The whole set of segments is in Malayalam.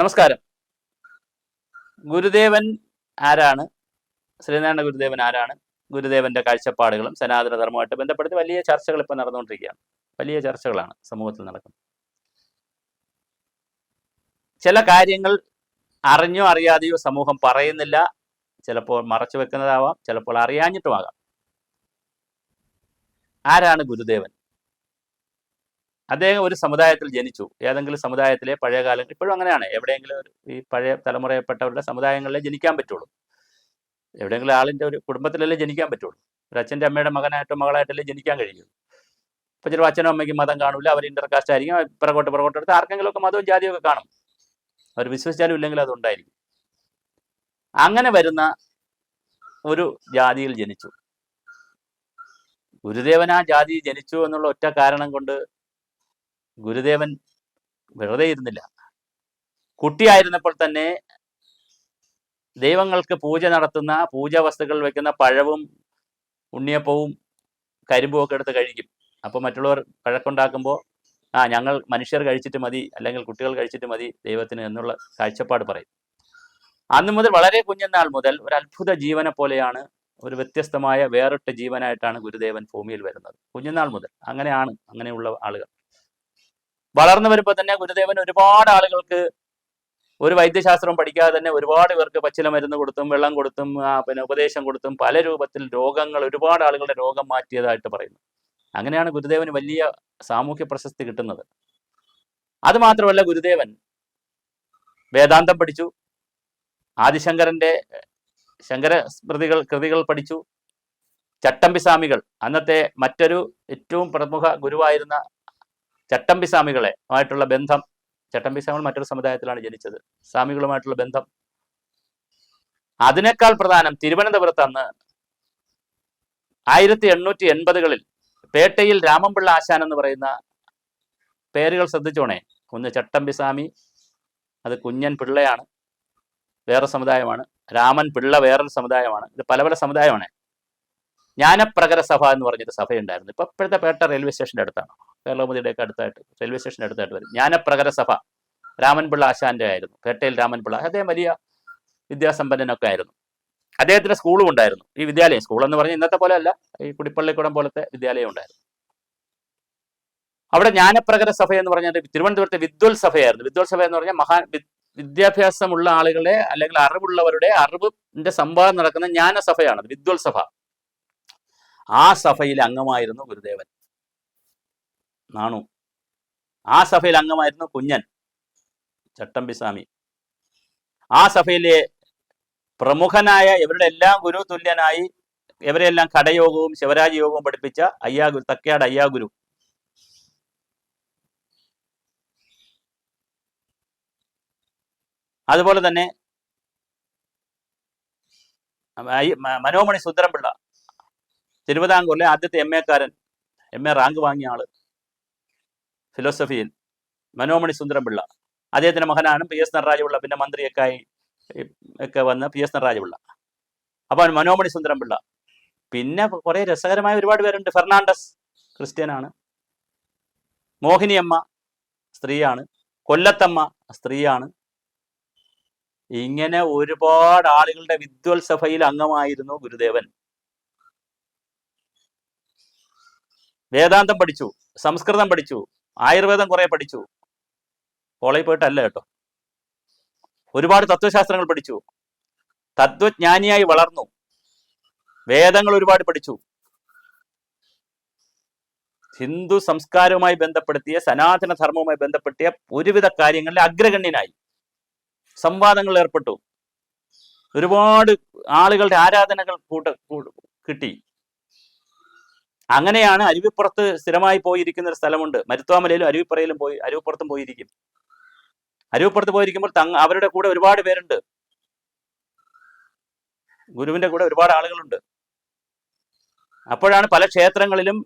നമസ്കാരം. ഗുരുദേവൻ ആരാണ്? ശ്രീനാരായണ ഗുരുദേവൻ ആരാണ്? ഗുരുദേവന്റെ കാഴ്ചപ്പാടുകളും സനാതന ധർമ്മമായിട്ട് ബന്ധപ്പെടുത്തി വലിയ ചർച്ചകൾ ഇപ്പം നടന്നുകൊണ്ടിരിക്കുകയാണ്. വലിയ ചർച്ചകളാണ് സമൂഹത്തിൽ നടക്കുന്നത്. ചില കാര്യങ്ങൾ അറിഞ്ഞോ അറിയാതെയോ സമൂഹം പറയുന്നില്ല. ചിലപ്പോൾ മറച്ചു വെക്കുന്നതാവാം ചിലപ്പോൾ അറിയാഞ്ഞിട്ടുമാകാം. ആരാണ് ഗുരുദേവൻ? അദ്ദേഹം ഒരു സമുദായത്തിൽ ജനിച്ചു. ഏതെങ്കിലും സമുദായത്തിലെ പഴയ കാലം ഇപ്പോഴും അങ്ങനെയാണ്. എവിടെയെങ്കിലും ഒരു ഈ പഴയ തലമുറയപ്പെട്ടവരുടെ സമുദായങ്ങളിലെ ജനിക്കാൻ പറ്റുള്ളൂ. എവിടെയെങ്കിലും ആളിന്റെ ഒരു കുടുംബത്തിലല്ലേ ജനിക്കാൻ പറ്റുള്ളൂ. ഒരു അച്ഛന്റെ അമ്മയുടെ മകനായിട്ടോ മകളായിട്ടല്ലേ ജനിക്കാൻ കഴിയുള്ളൂ ഇപ്പം ചിലപ്പോൾ അച്ഛനും അമ്മയ്ക്കും മതം കാണൂല അവർ ഇന്റർകാസ്റ്റ് ആയിരിക്കും പിറകോട്ട് പിറകോട്ട് എടുത്ത് ആർക്കെങ്കിലുമൊക്കെ മതവും ജാതിയും ഒക്കെ കാണും. അവർ വിശ്വസിച്ചാലും ഇല്ലെങ്കിൽ അതുണ്ടായിരിക്കും അങ്ങനെ വരുന്ന ഒരു ജാതിയിൽ ജനിച്ചു. ഗുരുദേവൻ ആ ജാതി ജനിച്ചു എന്നുള്ള ഒറ്റ കാരണം കൊണ്ട് ഗുരുദേവൻ വെറുതെ ഇരുന്നില്ല. കുട്ടിയായിരുന്നപ്പോൾ തന്നെ ദൈവങ്ങൾക്ക് പൂജ നടത്തുന്ന പൂജാ വസ്തുക്കൾ വെക്കുന്ന പഴവും ഉണ്ണിയപ്പവും കരിമ്പും ഒക്കെ എടുത്ത് കഴിക്കും. അപ്പോൾ മറ്റുള്ളവർ പഴക്കുണ്ടാക്കുമ്പോൾ ആ ഞങ്ങൾ മനുഷ്യർ കഴിച്ചിട്ട് മതി അല്ലെങ്കിൽ കുട്ടികൾ കഴിച്ചിട്ട് മതി ദൈവത്തിന് എന്നുള്ള കാഴ്ചപ്പാട് പറയും. അന്ന് മുതൽ വളരെ കുഞ്ഞനാൾ മുതൽ ഒരു അത്ഭുത ജീവനെ പോലെയാണ് ഒരു വ്യത്യസ്തമായ വേറിട്ട ജീവനായിട്ടാണ് ഗുരുദേവൻ ഭൂമിയിൽ വരുന്നത്. കുഞ്ഞുനാൾ മുതൽ അങ്ങനെയാണ് അങ്ങനെയുള്ള ആളുകൾ. വളർന്നു വരുമ്പോൾ തന്നെ ഗുരുദേവൻ ഒരുപാട് ആളുകൾക്ക് ഒരു വൈദ്യശാസ്ത്രം പഠിക്കാതെ തന്നെ ഒരുപാട് പേർക്ക് പച്ചില മരുന്ന് കൊടുത്തും വെള്ളം കൊടുത്തും പിന്നെ ഉപദേശം കൊടുത്തും പല രൂപത്തിൽ രോഗങ്ങൾ ഒരുപാട് ആളുകളുടെ രോഗം മാറ്റിയതായിട്ട് പറയുന്നു. അങ്ങനെയാണ് ഗുരുദേവന് വലിയ സാമൂഹ്യ പ്രശസ്തി കിട്ടുന്നത്. അത് മാത്രമല്ല ഗുരുദേവൻ വേദാന്തം പഠിച്ചു. ആദിശങ്കരന്റെ ശങ്കര സ്മൃതികൾ കൃതികൾ പഠിച്ചു. ചട്ടമ്പിസ്വാമികൾ അന്നത്തെ മറ്റൊരു ഏറ്റവും പ്രമുഖ ഗുരുവായിരുന്ന ചട്ടമ്പി സ്വാമികളെ ആയിട്ടുള്ള ബന്ധം ചട്ടമ്പി സ്വാമികൾ മറ്റൊരു സമുദായത്തിലാണ് ജനിച്ചത്. സ്വാമികളുമായിട്ടുള്ള ബന്ധം. അതിനേക്കാൾ പ്രധാനം തിരുവനന്തപുരത്ത് അന്ന് ആയിരത്തി എണ്ണൂറ്റി എൺപതുകളിൽ പേട്ടയിൽ രാമൻപിള്ള ആശാൻ എന്ന് പറയുന്ന പേരുകൾ ശ്രദ്ധിച്ചോണേ. ഒന്ന് ചട്ടമ്പി സ്വാമി അത് കുഞ്ഞൻ പിള്ളയാണ് വേറെ സമുദായമാണ്. രാമൻ പിള്ള വേറൊരു സമുദായമാണ്. ഇത് പല പല സമുദായമാണ്. ജ്ഞാനപ്രകര സഭ എന്ന് പറഞ്ഞൊരു സഭയുണ്ടായിരുന്നു. ഇപ്പൊ ഇപ്പോഴത്തെ പേട്ട റെയിൽവേ സ്റ്റേഷന്റെ അടുത്താണ്. കേരളമുതിയുടെ ഒക്കെ അടുത്തായിട്ട് റെയിൽവേ സ്റ്റേഷന്റെ അടുത്തായിട്ട് വരും. ജ്ഞാനപ്രകര സഭ രാമൻപിള്ള ആശാന്റെ ആയിരുന്നു. പേട്ടയിൽ രാമൻപിള്ള അദ്ദേഹം വലിയ വിദ്യാസമ്പന്നനൊക്കെ ആയിരുന്നു. അദ്ദേഹത്തിന്റെ സ്കൂളും ഉണ്ടായിരുന്നു. ഈ വിദ്യാലയം സ്കൂൾ എന്ന് പറഞ്ഞാൽ ഇന്നത്തെ പോലെ അല്ല ഈ കുടിപ്പള്ളിക്കുടം പോലത്തെ വിദ്യാലയം ഉണ്ടായിരുന്നു. അവിടെ ജ്ഞാനപ്രകര സഭ എന്ന് പറഞ്ഞാൽ തിരുവനന്തപുരത്തെ വിദ്വൽ സഭയായിരുന്നു. വിദ്വൽ സഭ എന്ന് പറഞ്ഞാൽ മഹാൻ വിദ്യാഭ്യാസമുള്ള ആളുകളെ അല്ലെങ്കിൽ അറിവുള്ളവരുടെ അറിവിന്റെ സംവാദം നടക്കുന്ന ജ്ഞാനസഭയാണ് വിദ്വൽ സഭ. ആ സഭയിൽ അംഗമായിരുന്നു ഗുരുദേവൻ. നാണു. ആ സഭയിൽ അംഗമായിരുന്നു കുഞ്ഞൻ ചട്ടമ്പിസ്വാമി ആ സഭയിലെ പ്രമുഖനായ ഇവരുടെ എല്ലാം ഗുരു തുല്യനായി ഇവരെല്ലാം കടയോഗവും ശിവരാജ് യോഗവും പഠിപ്പിച്ച അയ്യാഗുരു തക്കയാട് അയ്യാഗുരു. അതുപോലെ തന്നെ മനോമണി സുന്ദരംപിള്ള തിരുവിതാംകൂറിലെ ആദ്യത്തെ എം എക്കാരൻ എം എ റാങ്ക് വാങ്ങിയ ആൾ. ഫിലോസഫിയിൽ മനോമണി സുന്ദരംപിള്ള അദ്ദേഹത്തിന്റെ മകനാണ് പി എസ് നടരാജപിള്ള പിന്നെ മന്ത്രിയൊക്കെ ആയി ഒക്കെ വന്ന പി എസ് നടരാജപിള്ള അപ്പോൾ മനോമണി സുന്ദരംപിള്ള പിന്നെ കുറേ രസകരമായ ഒരുപാട് പേരുണ്ട്. ഫെർണാണ്ടസ് ക്രിസ്ത്യനാണ്. മോഹിനിയമ്മ സ്ത്രീയാണ്. കൊല്ലത്തമ്മ സ്ത്രീയാണ്. ഇങ്ങനെ ഒരുപാട് ആളുകളുടെ വിദ്വൽ സഭയിൽ അംഗമായിരുന്നു ഗുരുദേവൻ. വേദാന്തം പഠിച്ചു സംസ്കൃതം പഠിച്ചു ആയുർവേദം കുറെ പഠിച്ചു. കോളേജിൽ പോയിട്ടല്ല കേട്ടോ. ഒരുപാട് തത്വശാസ്ത്രങ്ങൾ പഠിച്ചു. തത്വജ്ഞാനിയായി വളർന്നു. വേദങ്ങൾ ഒരുപാട് പഠിച്ചു. ഹിന്ദു സംസ്കാരവുമായി ബന്ധപ്പെടുത്തിയ സനാതന ധർമ്മവുമായി ബന്ധപ്പെട്ടിയ ഒരുവിധ കാര്യങ്ങളിൽ അഗ്രഗണ്യനായി. സംവാദങ്ങളിൽ ഏർപ്പെട്ടു. ഒരുപാട് ആളുകളുടെ ആരാധനകൾ കൂട്ട കിട്ടി. അങ്ങനെയാണ് അരുവിപ്പുറത്ത് സ്ഥിരമായി പോയിരിക്കുന്ന ഒരു സ്ഥലമുണ്ട്. മരുത്വാമലയിലും അരുവിപ്പുറയിലും പോയി അരുവിപ്പുറത്തും പോയിരിക്കും. അരുവിപ്പുറത്ത് പോയിരിക്കുമ്പോൾ തങ്ങ അവരുടെ കൂടെ ഒരുപാട് പേരുണ്ട്. ഗുരുവിന്റെ കൂടെ ഒരുപാട് ആളുകളുണ്ട്. അപ്പോഴാണ് പല ക്ഷേത്രങ്ങളിലും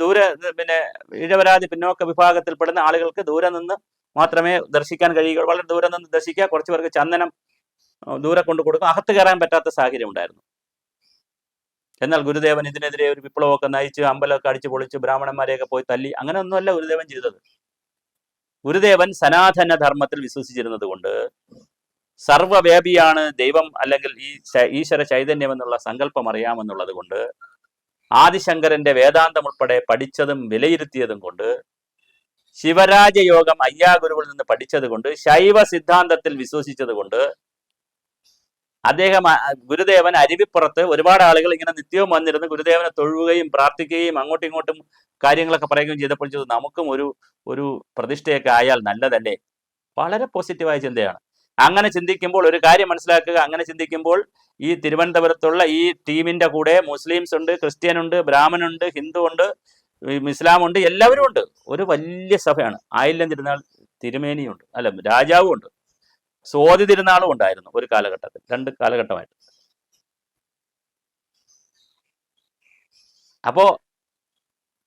ദൂരെ പിന്നെ ഇഴവരാതി പിന്നോക്ക വിഭാഗത്തിൽപ്പെടുന്ന ആളുകൾക്ക് ദൂരെ നിന്ന് മാത്രമേ ദർശിക്കാൻ കഴിയുകയുള്ളൂ. വളരെ ദൂരെ നിന്ന് ദർശിക്കുക കുറച്ച് പേർക്ക് ചന്ദനം ദൂരെ കൊണ്ട് കൊടുക്കും. അകത്ത് കയറാൻ പറ്റാത്ത സാഹചര്യം ഉണ്ടായിരുന്നു. എന്നാൽ ഗുരുദേവൻ ഇതിനെതിരെ ഒരു വിപ്ലവമൊക്കെ നയിച്ച് അമ്പലമൊക്കെ അടിച്ചു പൊളിച്ച് ബ്രാഹ്മണന്മാരെയൊക്കെ പോയി തല്ലി. അങ്ങനെ ഒന്നുമല്ല ഗുരുദേവൻ ചെയ്തത്. ഗുരുദേവൻ സനാതന ധർമ്മത്തിൽ വിശ്വസിച്ചിരുന്നത് കൊണ്ട് സർവവ്യാപിയാണ് ദൈവം അല്ലെങ്കിൽ ഈ ഈശ്വര ചൈതന്യം എന്നുള്ള സങ്കല്പം അറിയാമെന്നുള്ളത് കൊണ്ട് ആദിശങ്കരന്റെ വേദാന്തം ഉൾപ്പെടെ പഠിച്ചതും വിലയിരുത്തിയതും കൊണ്ട് ശിവരാജയോഗം അയ്യാഗുരുവിൽ നിന്ന് പഠിച്ചത് കൊണ്ട് ശൈവ സിദ്ധാന്തത്തിൽ വിശ്വസിച്ചത് കൊണ്ട് അദ്ദേഹം ഗുരുദേവൻ അരുവിപ്പുറത്ത് ഒരുപാട് ആളുകൾ ഇങ്ങനെ നിത്യവും വന്നിരുന്ന് ഗുരുദേവനെ തൊഴുകയും പ്രാർത്ഥിക്കുകയും അങ്ങോട്ടും ഇങ്ങോട്ടും കാര്യങ്ങളൊക്കെ പറയുകയും ചെയ്തപ്പോൾ ചെയ്തു. നമുക്കും ഒരു ഒരു പ്രതിഷ്ഠയൊക്കെ ആയാൽ നല്ലതല്ലേ? വളരെ പോസിറ്റീവായ ചിന്തയാണ്. അങ്ങനെ ചിന്തിക്കുമ്പോൾ ഒരു കാര്യം മനസ്സിലാക്കുക. അങ്ങനെ ചിന്തിക്കുമ്പോൾ ഈ തിരുവനന്തപുരത്തുള്ള ഈ ടീമിന്റെ കൂടെ മുസ്ലിംസ് ഉണ്ട് ക്രിസ്ത്യൻ ഉണ്ട് ബ്രാഹ്മണുണ്ട് ഹിന്ദു ഉണ്ട് ഇസ്ലാം ഉണ്ട് എല്ലാവരും ഉണ്ട് ഒരു വലിയ സഭയാണ്. ആയില്ലെന്നിരുന്നാൽ തിരുമേനിയുണ്ട്. അല്ല രാജാവും ഉണ്ട് സ്വാതി തിരുനാളും ഉണ്ടായിരുന്നു ഒരു കാലഘട്ടത്തിൽ രണ്ട് കാലഘട്ടമായിട്ട്. അപ്പോ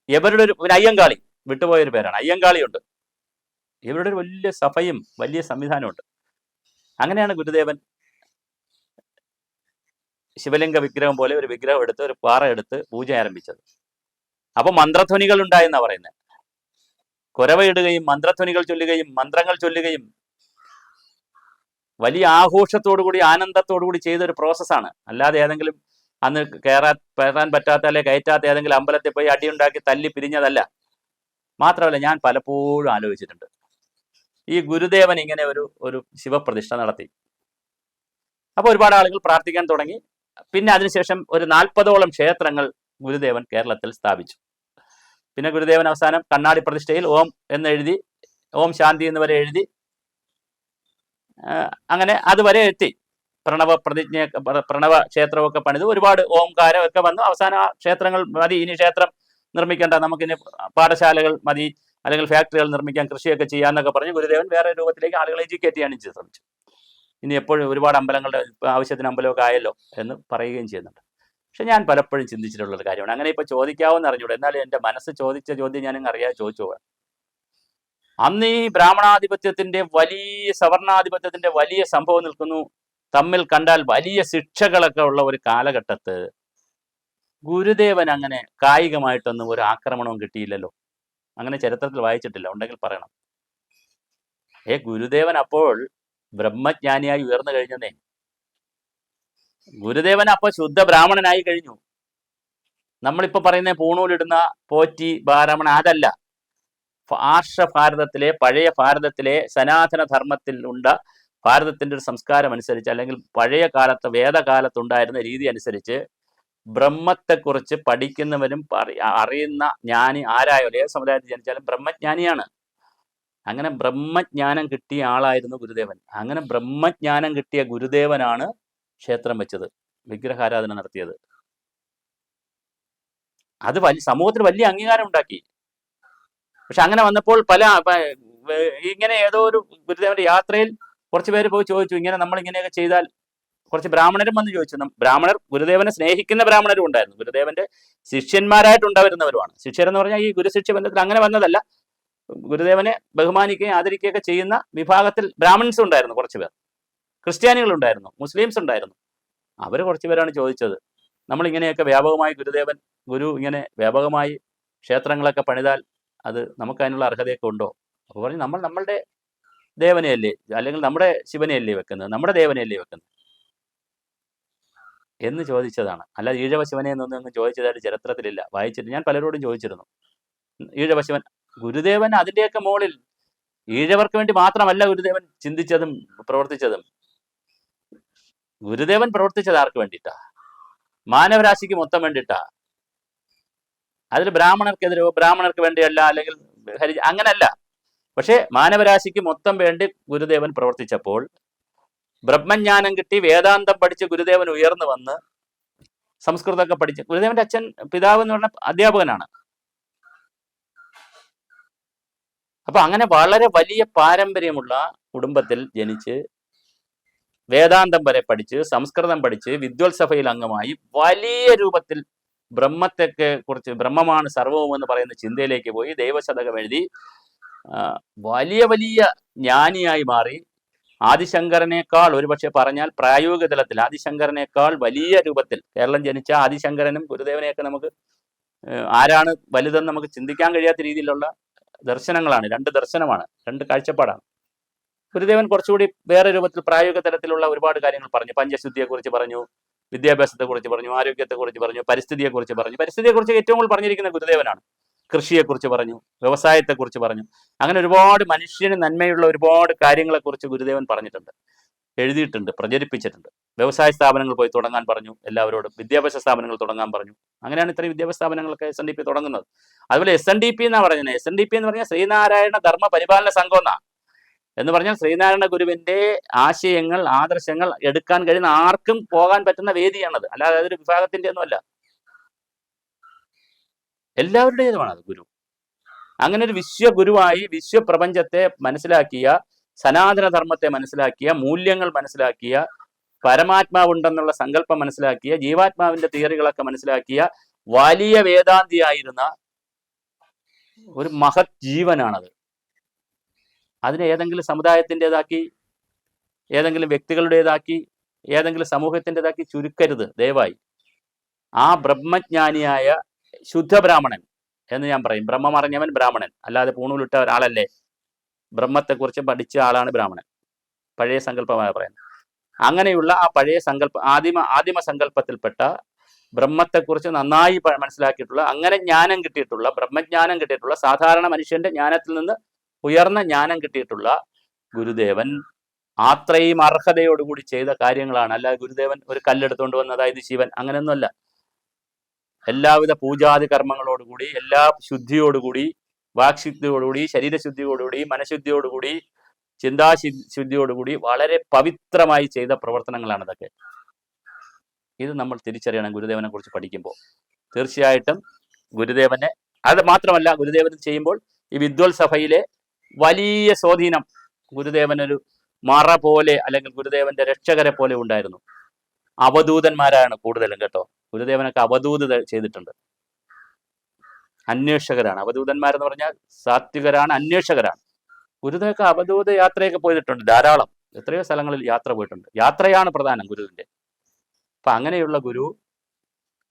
ഇവരുടെ ഒരു പിന്നെ അയ്യങ്കാളി വിട്ടുപോയൊരു പേരാണ്. അയ്യങ്കാളിയുണ്ട്. ഇവരുടെ ഒരു വലിയ സഭയും വലിയ സംവിധാനമുണ്ട് അങ്ങനെയാണ് ഗുരുദേവൻ ശിവലിംഗ വിഗ്രഹം പോലെ ഒരു വിഗ്രഹം എടുത്ത് ഒരു പാറ എടുത്ത് പൂജ ആരംഭിച്ചത്. അപ്പൊ മന്ത്രധ്വനികൾ ഉണ്ടായെന്നാ പറയുന്നത് കുരവയിടുകയും മന്ത്രധ്വനികൾ ചൊല്ലുകയും മന്ത്രങ്ങൾ ചൊല്ലുകയും വലിയ ആഘോഷത്തോടുകൂടി ആനന്ദത്തോടുകൂടി ചെയ്ത ഒരു പ്രോസസ്സാണ് അല്ലാതെ ഏതെങ്കിലും അന്ന് കയറാ കയറാൻ പറ്റാത്ത അല്ലെ കയറ്റാത്ത ഏതെങ്കിലും അമ്പലത്തിൽ പോയി അടിയുണ്ടാക്കി തല്ലി പിരിഞ്ഞതല്ല. മാത്രമല്ല ഞാൻ പലപ്പോഴും ആലോചിച്ചിട്ടുണ്ട്. ഈ ഗുരുദേവൻ ഇങ്ങനെ ഒരു ഒരു ശിവപ്രതിഷ്ഠ നടത്തി. അപ്പോൾ ഒരുപാട് ആളുകൾ പ്രാർത്ഥിക്കാൻ തുടങ്ങി. പിന്നെ അതിനുശേഷം ഒരു നാൽപ്പതോളം ക്ഷേത്രങ്ങൾ ഗുരുദേവൻ കേരളത്തിൽ സ്ഥാപിച്ചു. പിന്നെ ഗുരുദേവൻ അവസാനം കണ്ണാടി പ്രതിഷ്ഠയിൽ ഓം എന്ന് എഴുതി ഓം ശാന്തി എന്ന് വരെ എഴുതി അങ്ങനെ അതുവരെ എത്തി. പ്രണവ പ്രതിജ്ഞ പ്രണവ ക്ഷേത്രമൊക്കെ പണിത്. ഒരുപാട് ഓംകാരം ഒക്കെ വന്നു. അവസാന ആ ക്ഷേത്രങ്ങൾ മതി. ഇനി ക്ഷേത്രം നിർമ്മിക്കേണ്ട. നമുക്കിനി പാഠശാലകൾ മതി. അല്ലെങ്കിൽ ഫാക്ടറികൾ നിർമ്മിക്കാൻ കൃഷിയൊക്കെ ചെയ്യാന്നൊക്കെ പറഞ്ഞ് ഗുരുദേവൻ വേറെ രൂപത്തിലേക്ക് ആളുകളെ എഡ്യൂക്കേറ്റ് ചെയ്യാനും ശ്രമിച്ചു. ഇനി എപ്പോഴും ഒരുപാട് അമ്പലങ്ങളുടെ ആവശ്യത്തിന് അമ്പലമൊക്കെ ആയല്ലോ എന്ന് പറയുകയും ചെയ്യുന്നുണ്ട്. പക്ഷെ ഞാൻ പലപ്പോഴും ചിന്തിച്ചിട്ടുള്ള ഒരു കാര്യമാണ്. അങ്ങനെ ഇപ്പൊ ചോദിക്കാവുന്ന അറിഞ്ഞൂടെ എന്നാലും എന്റെ മനസ്സ് ചോദിച്ച ചോദ്യം ഞാൻ അറിയാതെ ചോദിച്ചു പോകാം. അന്ന് ഈ ബ്രാഹ്മണാധിപത്യത്തിന്റെ വലിയ സവർണാധിപത്യത്തിന്റെ വലിയ സംഭവം നിൽക്കുന്നു. തമ്മിൽ കണ്ടാൽ വലിയ ശിക്ഷകളൊക്കെ ഉള്ള ഒരു കാലഘട്ടത്ത് ഗുരുദേവൻ അങ്ങനെ കായികമായിട്ടൊന്നും ഒരു ആക്രമണവും കിട്ടിയില്ലല്ലോ. അങ്ങനെ ചരിത്രത്തിൽ വായിച്ചിട്ടില്ല. ഉണ്ടെങ്കിൽ പറയണം. ഏ ഗുരുദേവൻ അപ്പോൾ ബ്രഹ്മജ്ഞാനിയായി ഉയർന്നു കഴിഞ്ഞതേ ഗുരുദേവൻ അപ്പൊ ശുദ്ധ ബ്രാഹ്മണനായി കഴിഞ്ഞു. നമ്മളിപ്പോ പറയുന്ന പൂണൂലിടുന്ന പോറ്റി ബ്രാഹ്മണ അതല്ല. ആർഷ ഭാരതത്തിലെ പഴയ ഭാരതത്തിലെ സനാതന ധർമ്മത്തിൽ ഉണ്ട ഭാരതത്തിന്റെ ഒരു സംസ്കാരം അനുസരിച്ച് അല്ലെങ്കിൽ പഴയ കാലത്ത് വേദകാലത്തുണ്ടായിരുന്ന രീതി അനുസരിച്ച് ബ്രഹ്മത്തെക്കുറിച്ച് പഠിക്കുന്നവരും അറിയുന്ന ജ്ഞാനി ആരായാലും ഏത് സമുദായത്തിൽ ജനിച്ചാലും ബ്രഹ്മജ്ഞാനിയാണ്. അങ്ങനെ ബ്രഹ്മജ്ഞാനം കിട്ടിയ ആളായിരുന്നു ഗുരുദേവൻ. അങ്ങനെ ബ്രഹ്മജ്ഞാനം കിട്ടിയ ഗുരുദേവനാണ് ക്ഷേത്രം വെച്ചത് വിഗ്രഹാരാധന നടത്തിയത്. അത് വലിയ സമൂഹത്തിന് വലിയ അംഗീകാരം ഉണ്ടാക്കി. പക്ഷെ അങ്ങനെ വന്നപ്പോൾ പല ഇങ്ങനെ ഏതോ ഒരു ഗുരുദേവന്റെ യാത്രയിൽ കുറച്ച് പേര് പോയി ചോദിച്ചു ഇങ്ങനെ നമ്മൾ ഇങ്ങനെയൊക്കെ ചെയ്താൽ കുറച്ച് ബ്രാഹ്മണരും വന്ന് ചോദിച്ചു. ബ്രാഹ്മണർ ഗുരുദേവനെ സ്നേഹിക്കുന്ന ബ്രാഹ്മണരും ഉണ്ടായിരുന്നു. ഗുരുദേവന്റെ ശിഷ്യന്മാരായിട്ട് ഉണ്ടായിരുന്നവരുമാണ് ശിഷ്യരെന്ന് പറഞ്ഞാൽ ഈ ഗുരുശിഷ്യ ബന്ധത്തിൽ അങ്ങനെ വന്നതല്ല. ഗുരുദേവനെ ബഹുമാനിക്കുകയും ആദരിക്കുകയൊക്കെ ചെയ്യുന്ന വിഭാഗത്തിൽ ബ്രാഹ്മിൻസ് ഉണ്ടായിരുന്നു കുറച്ച് പേർ. ക്രിസ്ത്യാനികൾ ഉണ്ടായിരുന്നു മുസ്ലിംസ് ഉണ്ടായിരുന്നു. അവർ കുറച്ച് പേരാണ് ചോദിച്ചത് നമ്മൾ ഇങ്ങനെയൊക്കെ വ്യാപകമായി ഗുരുദേവൻ ഗുരു ഇങ്ങനെ വ്യാപകമായി ക്ഷേത്രങ്ങളൊക്കെ പണിതാൽ അത് നമുക്ക് അതിനുള്ള അർഹതയൊക്കെ ഉണ്ടോ? അപ്പോൾ പറഞ്ഞു നമ്മൾ നമ്മളുടെ ദേവനെയല്ലേ അല്ലെങ്കിൽ നമ്മുടെ ശിവനെയല്ലേ വെക്കുന്നത്? നമ്മുടെ ദേവനെയല്ലേ വെക്കുന്നത്? എന്ന് ചോദിച്ചതാണ്. അല്ല ഈഴവ ശിവനെ എന്നൊന്നും ചോദിച്ചതായിട്ട് ചരിത്രത്തിലില്ല. വായിച്ചിട്ട് ഞാൻ പലരോടും ചോദിച്ചിരുന്നു. ഈഴവ ശിവൻ ഗുരുദേവൻ അതിന്റെയൊക്കെ മുകളിൽ ഈഴവർക്ക് വേണ്ടി മാത്രമല്ല ഗുരുദേവൻ ചിന്തിച്ചതും പ്രവർത്തിച്ചതും. ഗുരുദേവൻ പ്രവർത്തിച്ചത് ആർക്ക് വേണ്ടിയിട്ടാ? മാനവരാശിക്ക് മൊത്തം വേണ്ടിയിട്ടാ? അതിൽ ബ്രാഹ്മണർക്കെതിരെ ബ്രാഹ്മണർക്ക് വേണ്ടിയല്ല അല്ലെങ്കിൽ ഹരി അങ്ങനല്ല. പക്ഷേ മാനവരാശിക്ക് മൊത്തം വേണ്ടി ഗുരുദേവൻ പ്രവർത്തിച്ചപ്പോൾ ബ്രഹ്മജ്ഞാനം കിട്ടി വേദാന്തം പഠിച്ച് ഗുരുദേവൻ ഉയർന്നു വന്ന് സംസ്കൃതമൊക്കെ പഠിച്ച് ഗുരുദേവന്റെ അച്ഛൻ പിതാവ് എന്ന് പറഞ്ഞ അധ്യാപകനാണ്. അപ്പൊ അങ്ങനെ വളരെ വലിയ പാരമ്പര്യമുള്ള കുടുംബത്തിൽ ജനിച്ച് വേദാന്തം വരെ പഠിച്ച് സംസ്കൃതം പഠിച്ച് വിദ്വൽ സഭയിൽ അംഗമായി വലിയ രൂപത്തിൽ ബ്രഹ്മത്തെക്കെ കുറിച്ച് ബ്രഹ്മമാണ് സർവവും എന്ന് പറയുന്ന ചിന്തയിലേക്ക് പോയി ദൈവശതകം എഴുതി വലിയ വലിയ ജ്ഞാനിയായി മാറി. ആദിശങ്കരനേക്കാൾ ഒരുപക്ഷെ പറഞ്ഞാൽ പ്രായോഗിക തലത്തിൽ ആദിശങ്കരനേക്കാൾ വലിയ രൂപത്തിൽ കേരളം ജനിച്ച ആദിശങ്കരനും ഗുരുദേവനെയൊക്കെ നമുക്ക് ആരാണ് വലുതെന്ന് നമുക്ക് ചിന്തിക്കാൻ കഴിയാത്ത രീതിയിലുള്ള ദർശനങ്ങളാണ്. രണ്ട് ദർശനമാണ് രണ്ട് കാഴ്ചപ്പാടാണ്. ഗുരുദേവൻ കുറച്ചുകൂടി വേറെ രൂപത്തിൽ പ്രായോഗിക തലത്തിലുള്ള ഒരുപാട് കാര്യങ്ങൾ പറഞ്ഞു. പഞ്ചശുദ്ധിയെക്കുറിച്ച് പറഞ്ഞു. വിദ്യാഭ്യാസത്തെക്കുറിച്ച് പറഞ്ഞു ആരോഗ്യത്തെക്കുറിച്ച് പറഞ്ഞു പരിസ്ഥിതിയെക്കുറിച്ച് പറഞ്ഞു. പരിസ്ഥിതിയെക്കുറിച്ച് ഏറ്റവും കൂടുതൽ പറഞ്ഞിരിക്കുന്ന ഗുരുദേവനാണ്. കൃഷിയെക്കുറിച്ച് പറഞ്ഞു വ്യവസായത്തെക്കുറിച്ച് പറഞ്ഞു. അങ്ങനെ ഒരുപാട് മനുഷ്യന് നന്മയുള്ള ഒരുപാട് കാര്യങ്ങളെക്കുറിച്ച് ഗുരുദേവൻ പറഞ്ഞിട്ടുണ്ട്. എഴുതിയിട്ടുണ്ട് പ്രചരിപ്പിച്ചിട്ടുണ്ട്. വ്യവസായ സ്ഥാപനങ്ങൾ പോയി തുടങ്ങാൻ പറഞ്ഞു എല്ലാവരോടും. വിദ്യാഭ്യാസ സ്ഥാപനങ്ങൾ തുടങ്ങാൻ പറഞ്ഞു. അങ്ങനെയാണ് ഇത്രയും വിദ്യാഭ്യാസ സ്ഥാപനങ്ങളൊക്കെ എസ് എൻ ഡി പി തുടങ്ങുന്നത്. അതുപോലെ എസ് എൻ ഡി പി എന്നാണ് പറയുന്നത്? എസ് എൻ ഡി പി എന്ന് പറഞ്ഞാൽ ശ്രീനാരായണ ധർമ്മ പരിപാലന സംഘം എന്നാ എന്ന് പറഞ്ഞാൽ ശ്രീനാരായണ ഗുരുവിന്റെ ആശയങ്ങൾ ആദർശങ്ങൾ എടുക്കാൻ കഴിയുന്ന ആർക്കും പോകാൻ പറ്റുന്ന വേദിയാണത്. അല്ലാതെ അതൊരു വിഭാഗത്തിന്റെ ഒന്നുമല്ല എല്ലാവരുടേതുമാണ് അത് ഗുരു. അങ്ങനെ ഒരു വിശ്വഗുരുവായി വിശ്വപ്രപഞ്ചത്തെ മനസ്സിലാക്കിയ സനാതനധർമ്മത്തെ മനസ്സിലാക്കിയ മൂല്യങ്ങൾ മനസ്സിലാക്കിയ പരമാത്മാവുണ്ടെന്നുള്ള സങ്കല്പം മനസ്സിലാക്കിയ ജീവാത്മാവിന്റെ തിയറികളൊക്കെ മനസ്സിലാക്കിയ വലിയ വേദാന്തിയായിരുന്ന ഒരു മഹത് ജീവനാണത്. അതിനെ ഏതെങ്കിലും സമുദായത്തിന്റെതാക്കി ഏതെങ്കിലും വ്യക്തികളുടേതാക്കി ഏതെങ്കിലും സമൂഹത്തിന്റെതാക്കി ചുരുക്കരുത്. ദയവായി. ആ ബ്രഹ്മജ്ഞാനിയായ ശുദ്ധ ബ്രാഹ്മണൻ എന്ന് ഞാൻ പറയും. ബ്രഹ്മം അറിഞ്ഞവൻ ബ്രാഹ്മണൻ. അല്ലാതെ പൂണൂലിട്ട ഒരാളല്ലേ? ബ്രഹ്മത്തെക്കുറിച്ച് പഠിച്ച ആളാണ് ബ്രാഹ്മണൻ. പഴയ സങ്കല്പമായ പറയുന്നത്. അങ്ങനെയുള്ള ആ പഴയ സങ്കല്പ ആദിമ ആദിമ സങ്കല്പത്തിൽപ്പെട്ട ബ്രഹ്മത്തെക്കുറിച്ച് നന്നായി മനസ്സിലാക്കിയിട്ടുള്ള അങ്ങനെ ജ്ഞാനം കിട്ടിയിട്ടുള്ള ബ്രഹ്മജ്ഞാനം കിട്ടിയിട്ടുള്ള സാധാരണ മനുഷ്യന്റെ ജ്ഞാനത്തിൽ നിന്ന് ഉയർന്ന ജ്ഞാനം കിട്ടിയിട്ടുള്ള ഗുരുദേവൻ അത്രയും അർഹതയോടുകൂടി ചെയ്ത കാര്യങ്ങളാണ്. അല്ലാതെ ഗുരുദേവൻ ഒരു കല്ലെടുത്തുകൊണ്ട് വന്ന് അതായത് ശിവൻ അങ്ങനെയൊന്നുമല്ല. എല്ലാവിധ പൂജാതി കർമ്മങ്ങളോടുകൂടി എല്ലാ ശുദ്ധിയോടുകൂടി വാക്ശുദ്ധിയോടുകൂടി ശരീരശുദ്ധിയോടുകൂടി മനഃശുദ്ധിയോടുകൂടി ചിന്താശു ശുദ്ധിയോടുകൂടി വളരെ പവിത്രമായി ചെയ്ത പ്രവർത്തനങ്ങളാണ് ഇതൊക്കെ ഇത് നമ്മൾ തിരിച്ചറിയണം ഗുരുദേവനെ കുറിച്ച് പഠിക്കുമ്പോൾ. തീർച്ചയായിട്ടും ഗുരുദേവനെ അത് മാത്രമല്ല ഗുരുദേവൻ ചെയ്യുമ്പോൾ ഈ വിദ്വൽ സഭയിലെ വലിയ സ്വാധീനം ഗുരുദേവനൊരു മറ പോലെ അല്ലെങ്കിൽ ഗുരുദേവന്റെ രക്ഷകരെ പോലെ ഉണ്ടായിരുന്നു. അവധൂതന്മാരാണ് കൂടുതലും കേട്ടോ. ഗുരുദേവനൊക്കെ അവധൂത ചെയ്തിട്ടുണ്ട്. അന്വേഷകരാണ്. അവധൂതന്മാരെന്ന് പറഞ്ഞാൽ സാത്വികരാണ് അന്വേഷകരാണ്. ഗുരുദേവൊക്കെ അവധൂത യാത്രയൊക്കെ പോയിട്ടുണ്ട് ധാരാളം. എത്രയോ സ്ഥലങ്ങളിൽ യാത്ര പോയിട്ടുണ്ട്. യാത്രയാണ് പ്രധാനം ഗുരുവിന്റെ അപ്പൊ അങ്ങനെയുള്ള ഗുരു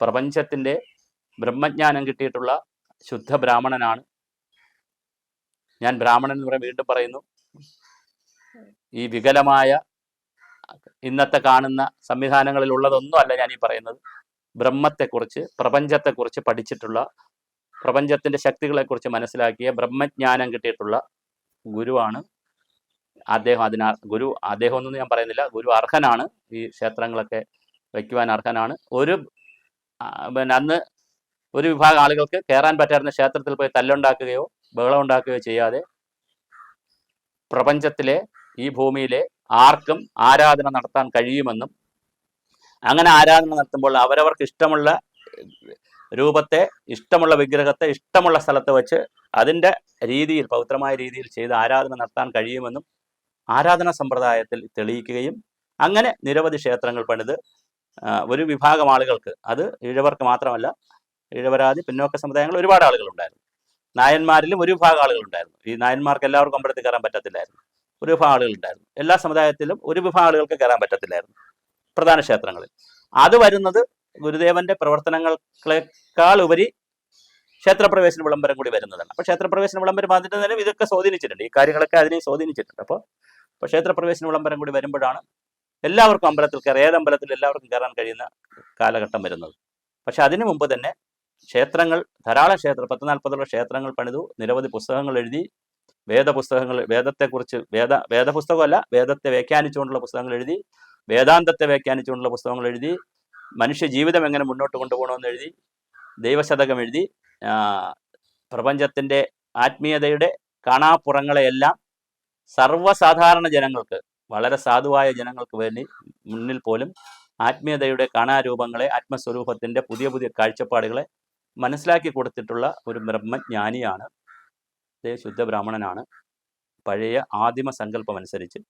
പ്രപഞ്ചത്തിന്റെ ബ്രഹ്മജ്ഞാനം കിട്ടിയിട്ടുള്ള ശുദ്ധ ബ്രാഹ്മണനാണ് ഞാൻ ബ്രാഹ്മണൻ എന്ന് പറയാൻ വീണ്ടും പറയുന്നു. ഈ വികലമായ ഇന്നത്തെ കാണുന്ന സംവിധാനങ്ങളിൽ ഉള്ളതൊന്നും അല്ല ഞാൻ ഈ പറയുന്നത്. ബ്രഹ്മത്തെക്കുറിച്ച് പ്രപഞ്ചത്തെക്കുറിച്ച് പഠിച്ചിട്ടുള്ള പ്രപഞ്ചത്തിന്റെ ശക്തികളെക്കുറിച്ച് മനസ്സിലാക്കിയ ബ്രഹ്മജ്ഞാനം കിട്ടിയിട്ടുള്ള ഗുരുവാണ് അദ്ദേഹം. അതിനാ ഗുരു അദ്ദേഹം ഒന്നും ഞാൻ പറയുന്നില്ല. ഗുരു അർഹനാണ്. ഈ ക്ഷേത്രങ്ങളൊക്കെ വയ്ക്കുവാൻ അർഹനാണ്. ഒരു പിന്നെ അന്ന് ഒരു വിഭാഗം ആളുകൾക്ക് കയറാൻ പറ്റായിരുന്ന ക്ഷേത്രത്തിൽ പോയി തല്ലുണ്ടാക്കുകയോ ബഹളം ഉണ്ടാക്കുകയോ ചെയ്യാതെ പ്രപഞ്ചത്തിലെ ഈ ഭൂമിയിലെ ആർക്കും ആരാധന നടത്താൻ കഴിയുമെന്നും അങ്ങനെ ആരാധന നടത്തുമ്പോൾ അവരവർക്ക് ഇഷ്ടമുള്ള രൂപത്തെ ഇഷ്ടമുള്ള വിഗ്രഹത്തെ ഇഷ്ടമുള്ള സ്ഥലത്ത് വെച്ച് അതിന്റെ രീതിയിൽ പവിത്രമായ രീതിയിൽ ചെയ്ത് ആരാധന നടത്താൻ കഴിയുമെന്നും ആരാധന സമ്പ്രദായത്തിൽ തെളിയിക്കുകയും അങ്ങനെ നിരവധി ക്ഷേത്രങ്ങൾ പണിത് ഒരു വിഭാഗം ആളുകൾക്ക് അത് ഈഴവർക്ക് മാത്രമല്ല ഈഴവരാതി പിന്നോക്ക സമുദായങ്ങൾ ഒരുപാട് ആളുകളുണ്ടായിരുന്നു. നായന്മാരിലും ഒരു വിഭാഗം ആളുകളുണ്ടായിരുന്നു. ഈ നായന്മാർക്ക് എല്ലാവർക്കും അമ്പലത്തിൽ കയറാൻ പറ്റത്തില്ലായിരുന്നു. ഒരു വിഭാഗം ആളുകളുണ്ടായിരുന്നു. എല്ലാ സമുദായത്തിലും ഒരു വിഭാഗം ആളുകൾക്ക് കയറാൻ പറ്റത്തില്ലായിരുന്നു പ്രധാന ക്ഷേത്രങ്ങളിൽ. അത് വരുന്നത് ഗുരുദേവന്റെ പ്രവർത്തനങ്ങളെക്കാൾ ഉപരി ക്ഷേത്രപ്രവേശന വിളംബരം കൂടി വരുന്നതാണ്. അപ്പൊ ക്ഷേത്രപ്രവേശന വിളംബരം വന്നിട്ട് തന്നെ ഇതൊക്കെ സ്വാധീനിച്ചിട്ടുണ്ട്. ഈ കാര്യങ്ങളൊക്കെ അതിനെ സ്വാധീനിച്ചിട്ടുണ്ട്. അപ്പോൾ അപ്പോൾ ക്ഷേത്രപ്രവേശന വിളംബരം കൂടി വരുമ്പോഴാണ് എല്ലാവർക്കും അമ്പലത്തിൽ കയറി ഏത് അമ്പലത്തിൽ എല്ലാവർക്കും കയറാൻ കഴിയുന്ന കാലഘട്ടം വരുന്നത്. പക്ഷെ അതിനു മുമ്പ് തന്നെ ക്ഷേത്രങ്ങൾ ധാരാളം ക്ഷേത്ര പത്ത് നാൽപ്പതോളം ക്ഷേത്രങ്ങൾ പണിതു നിരവധി പുസ്തകങ്ങൾ എഴുതി വേദപുസ്തകങ്ങൾ വേദത്തെക്കുറിച്ച് വേദ വേദപുസ്തകമല്ല വേദത്തെ വ്യാഖ്യാനിച്ചുകൊണ്ടുള്ള പുസ്തകങ്ങൾ എഴുതി വേദാന്തത്തെ വ്യാഖ്യാനിച്ചുകൊണ്ടുള്ള പുസ്തകങ്ങൾ എഴുതി മനുഷ്യ ജീവിതം എങ്ങനെ മുന്നോട്ട് കൊണ്ടുപോകണമെന്ന് എഴുതി ദൈവശതകം എഴുതി പ്രപഞ്ചത്തിന്റെ ആത്മീയതയുടെ കാണാപ്പുറങ്ങളെയെല്ലാം സർവസാധാരണ ജനങ്ങൾക്ക് വളരെ സാധുവായ ജനങ്ങൾക്ക് വേണ്ടി മുന്നിൽ പോലും ആത്മീയതയുടെ കാണാരൂപങ്ങളെ ആത്മസ്വരൂപത്തിന്റെ പുതിയ പുതിയ കാഴ്ചപ്പാടുകളെ മനസ്സിലാക്കി കൊടുത്തിട്ടുള്ള ഒരു ബ്രഹ്മജ്ഞാനിയാണ്. അദ്ദേഹം ശുദ്ധ ബ്രാഹ്മണനാണ്. പഴയ ആദിമ സങ്കല്പം അനുസരിച്ച്.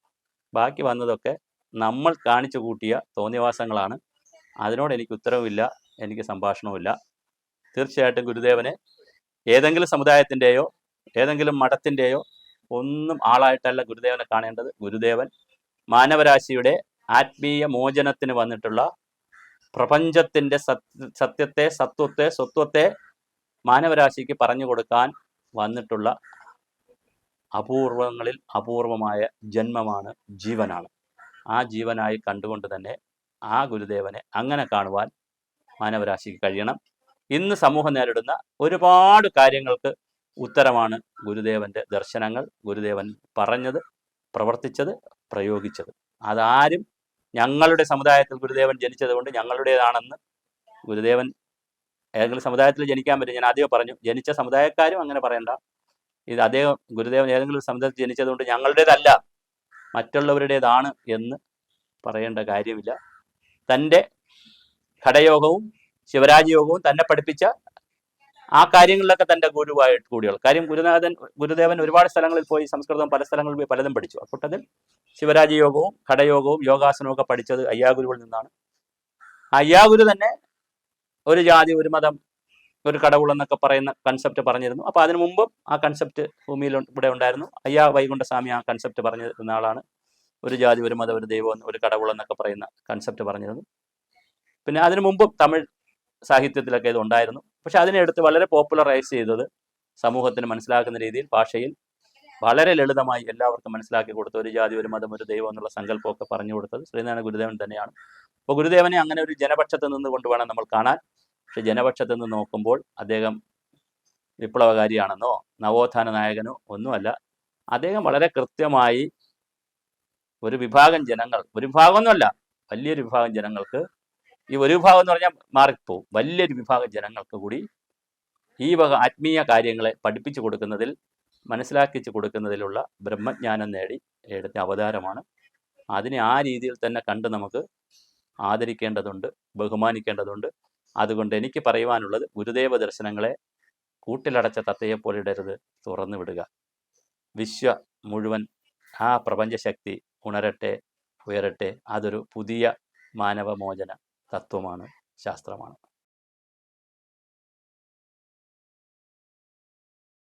ബാക്കി വന്നതൊക്കെ നമ്മൾ കാണിച്ചു കൂട്ടിയ തോന്നിവാസങ്ങളാണ് അതിനോട് എനിക്ക് ഉത്തരവുമില്ല എനിക്ക് സംഭാഷണവുമില്ല. തീർച്ചയായിട്ടും ഗുരുദേവനെ ഏതെങ്കിലും സമുദായത്തിന്റെയോ ഏതെങ്കിലും മഠത്തിന്റെയോ ഒന്നും ആളായിട്ടല്ല ഗുരുദേവനെ കാണേണ്ടത്. ഗുരുദേവൻ മാനവരാശിയുടെ ആത്മീയ മോചനത്തിന് വന്നിട്ടുള്ള പ്രപഞ്ചത്തിന്റെ സത്യ സത്യത്തെ സത്വത്തെ സ്വത്വത്തെ മാനവരാശിക്ക് പറഞ്ഞു കൊടുക്കാൻ വന്നിട്ടുള്ള അപൂർവങ്ങളിൽ അപൂർവമായ ജന്മമാണ് ജീവനാണ്. ആ ജീവനായി കണ്ടുകൊണ്ട് തന്നെ ആ ഗുരുദേവനെ അങ്ങനെ കാണുവാൻ മാനവരാശിക്ക് കഴിയണം. ഇന്ന് സമൂഹം നേരിടുന്ന ഒരുപാട് കാര്യങ്ങൾക്ക് ഉത്തരമാണ് ഗുരുദേവന്റെ ദർശനങ്ങൾ ഗുരുദേവൻ പറഞ്ഞത് പ്രവർത്തിച്ചത് പ്രയോഗിച്ചത്. അതാരും ഞങ്ങളുടെ സമുദായത്തിൽ ഗുരുദേവൻ ജനിച്ചതുകൊണ്ട് ഞങ്ങളുടേതാണെന്ന് ഗുരുദേവൻ ഏതെങ്കിലും സമുദായത്തിൽ ജനിക്കാൻ പറ്റും. ഞാൻ ആദ്യം പറഞ്ഞു ജനിച്ച സമുദായക്കാരും അങ്ങനെ പറയണ്ട. ഇത് അദ്ദേഹം ഗുരുദേവൻ ഏതെങ്കിലും സമുദായത്തിൽ ജനിച്ചതുകൊണ്ട് ഞങ്ങളുടേതല്ല മറ്റുള്ളവരുടേതാണ് എന്ന് പറയേണ്ട കാര്യമില്ല. തന്റെ ഘടയോഗവും ശിവരാജയോഗവും തന്നെ പഠിപ്പിച്ച ആ കാര്യങ്ങളിലൊക്കെ തന്റെ ഗുരുവായിട്ട് കൂടിയുള്ള. കാര്യം ഗുരുനാഥൻ ഗുരുദേവൻ ഒരുപാട് സ്ഥലങ്ങളിൽ പോയി സംസ്കൃതം പല സ്ഥലങ്ങളിൽ പോയി പലതും പഠിച്ചു. ശിവരാജയോഗവും ഘടയോഗവും യോഗാസനവും ഒക്കെ പഠിച്ചത് അയ്യാഗുരുവിൽ നിന്നാണ്. അയ്യാഗുരു തന്നെ ഒരു ജാതി ഒരു മതം ഒരു കടവുൾ പറയുന്ന കൺസെപ്റ്റ് പറഞ്ഞിരുന്നു. അപ്പോൾ അതിനു മുമ്പും ആ കൺസെപ്റ്റ് ഭൂമിയിൽ ഇവിടെ ഉണ്ടായിരുന്നു. അയ്യാ വൈകുണ്ഠസ്വാമി ആ കൺസെപ്റ്റ് പറഞ്ഞിരുന്ന ആളാണ്. ഒരു ജാതി ഒരു മതം ഒരു ദൈവം ഒരു കടവുൾ പറയുന്ന കൺസെപ്റ്റ് പറഞ്ഞിരുന്നു. പിന്നെ അതിനു മുമ്പും തമിഴ് സാഹിത്യത്തിലൊക്കെ ഇത് ഉണ്ടായിരുന്നു. പക്ഷെ അതിനെടുത്ത് വളരെ പോപ്പുലറൈസ് ചെയ്തത് സമൂഹത്തിന് മനസ്സിലാക്കുന്ന രീതിയിൽ ഭാഷയിൽ വളരെ ലളിതമായി എല്ലാവർക്കും മനസ്സിലാക്കി കൊടുത്ത. ഒരു ജാതി ഒരു മതം ഒരു ദൈവം എന്നുള്ള സങ്കല്പമൊക്കെ പറഞ്ഞു കൊടുത്തത്. ശ്രീനാരായണ ഗുരുദേവൻ തന്നെയാണ്. അപ്പോൾ ഗുരുദേവനെ അങ്ങനെ ഒരു ജനപക്ഷത്ത് നിന്ന് കൊണ്ടുവേണം നമ്മൾ കാണാൻ. പക്ഷെ ജനപക്ഷത്ത് നിന്ന് നോക്കുമ്പോൾ അദ്ദേഹം വിപ്ലവകാരിയാണെന്നോ നവോത്ഥാന നായകനോ ഒന്നുമല്ല. അദ്ദേഹം വളരെ കൃത്യമായി ഒരു വിഭാഗം ജനങ്ങൾ ഒരു വിഭാഗം ഒന്നുമല്ല വലിയൊരു വിഭാഗം ജനങ്ങൾക്ക് ഈ ഒരു വിഭാഗം എന്ന് പറഞ്ഞാൽ മാറിപ്പോവും. വലിയൊരു വിഭാഗം ജനങ്ങൾക്ക് കൂടി ഈ വക ആത്മീയ കാര്യങ്ങളെ പഠിപ്പിച്ചു കൊടുക്കുന്നതിൽ മനസ്സിലാക്കിച്ചു കൊടുക്കുന്നതിലുള്ള ബ്രഹ്മജ്ഞാനം നേടി എടുത്ത അവതാരമാണ്. അതിനെ ആ രീതിയിൽ തന്നെ കണ്ട് നമുക്ക് ആദരിക്കേണ്ടതുണ്ട് ബഹുമാനിക്കേണ്ടതുണ്ട്. അതുകൊണ്ട് എനിക്ക് പറയുവാനുള്ളത് ഗുരുദേവ ദർശനങ്ങളെ കൂട്ടിലടച്ച തത്തയെപ്പോലെ ഇടരുത് തുറന്നു വിടുക. വിശ്വ മുഴുവൻ ആ പ്രപഞ്ചശക്തി ഉണരട്ടെ ഉയരട്ടെ അതൊരു പുതിയ മാനവമോചന തത്വമാണ് ശാസ്ത്രമാണ്.